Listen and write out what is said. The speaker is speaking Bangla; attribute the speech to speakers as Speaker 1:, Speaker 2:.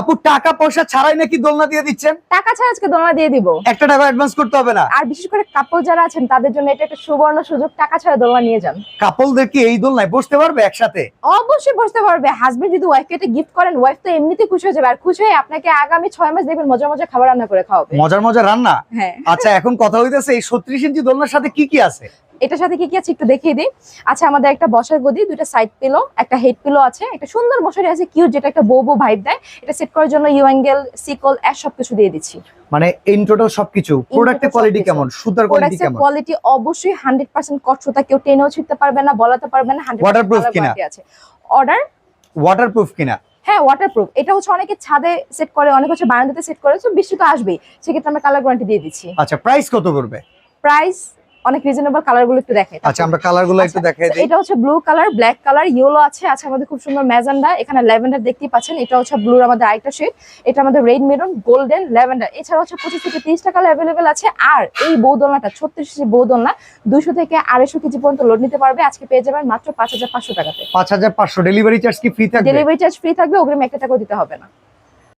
Speaker 1: আপু টাকা পয়সা ছাড়াই নাকি দোলনা দিয়ে দিচ্ছেন?
Speaker 2: টাকা ছাড়া আজকে দোলনা দিয়ে দিব।
Speaker 1: একটা টাকা অ্যাডভান্স করতে হবে না?
Speaker 2: আর বিশেষ করে কাপল যারা আছেন তাদের জন্য এটা একটা সুবর্ণ সুযোগ। টাকা ছাড়া দোলনা নিয়ে যান।
Speaker 1: কাপলদের কি এই দোলনায় বসতে পারবে একসাথে?
Speaker 2: অবশ্যই বসতে পারবে। হাজবেন্ড যদি ওয়াইফকে এটা গিফট করেন ওয়াইফ তো এমনিতে খুশি হয়ে যাবে। আর খুশি হয়ে আপনাকে আগামী ছয় মাস দেখবেন মজা মজা খাবার রান্না করে খাওয়াবে।
Speaker 1: মজার মজার রান্না?
Speaker 2: হ্যাঁ।
Speaker 1: আচ্ছা এখন কথা হইতেছে এই ছত্রিশ ইঞ্চি দোলনার সাথে কি কি আছে?
Speaker 2: এটার সাথে কি কি আছে একটু দেখিয়ে দিই। আচ্ছা আমাদের একটা বসার গদি দুইটা সাইড পিলো একটা হেড পিলো আছে। একটা সুন্দর মশারি আছে কিউট যেটা একটা বউ বউ ভাইব দেয়। এটা সেট করার জন্য ইউ অ্যাঙ্গেল সিকল অ্যাশ সবকিছু দিয়ে দিচ্ছি।
Speaker 1: মানে ইন টোটাল সবকিছু প্রোডাক্টের কোয়ালিটি কেমন? সুতার কোয়ালিটি কেমন?
Speaker 2: কোয়ালিটি অবশ্যই হান্ড্রেড পার্সেন্ট কটসুতা কেউ টেনেও ছিটতে পারবে না বলাতে পারবে না হান্ড্রেড
Speaker 1: Waterproof কিনা?
Speaker 2: আছে। অর্ডার
Speaker 1: ওয়াটারপ্রুফ কিনা?
Speaker 2: হ্যাঁ ওয়াটারপ্রুফ এটা হচ্ছে অনেকে ছাদে সেট করে অনেক হচ্ছে বারান্দাতে সেট করে তো বৃষ্টি তো আসবেই। সেক্ষেত্রে আমরা কালার গ্যারান্টি দিয়ে দিচ্ছি।
Speaker 1: আচ্ছা প্রাইস কত করবে
Speaker 2: প্রাইস অনেক রিজনেবল কালারগুলো একটু দেখে
Speaker 1: আচ্ছা আমরা কালারগুলো একটু
Speaker 2: আচ্ছা,
Speaker 1: দেখাই দিই।
Speaker 2: এটা হচ্ছে blue colour black colour yellow আছে আছে আমাদের খুব সুন্দর ম্যাজেন্ডা এখানে ল্যাভেন্ডার দেখতেই পাচ্ছেন এটা হচ্ছে ব্লুর আমাদের আরেকটা শেড এটা আমাদের রেড মেরুন গোল্ডেন ল্যাভেন্ডার এছাড়া হচ্ছে পঁচিশ থেকে তিরিশ টাকা অ্যাভেলেবেল আছে আর এই বৌদোলনাটা ছত্রিশ বৌদোলনা দুশো থেকে আড়াইশো কেজি পর্যন্ত লোড নিতে পারবে আজকে পেয়ে যাবেন মাত্র পাঁচ হাজার পাঁচশো টাকাতে।
Speaker 1: পাঁচ হাজার পাঁচশো। ডেলিভারি চার্জ কি ফ্রি থাকবে?
Speaker 2: ডেলিভারি চার্জ ফ্রি থাকবে অগ্রিম একটা টাকাও দিতে হবে না।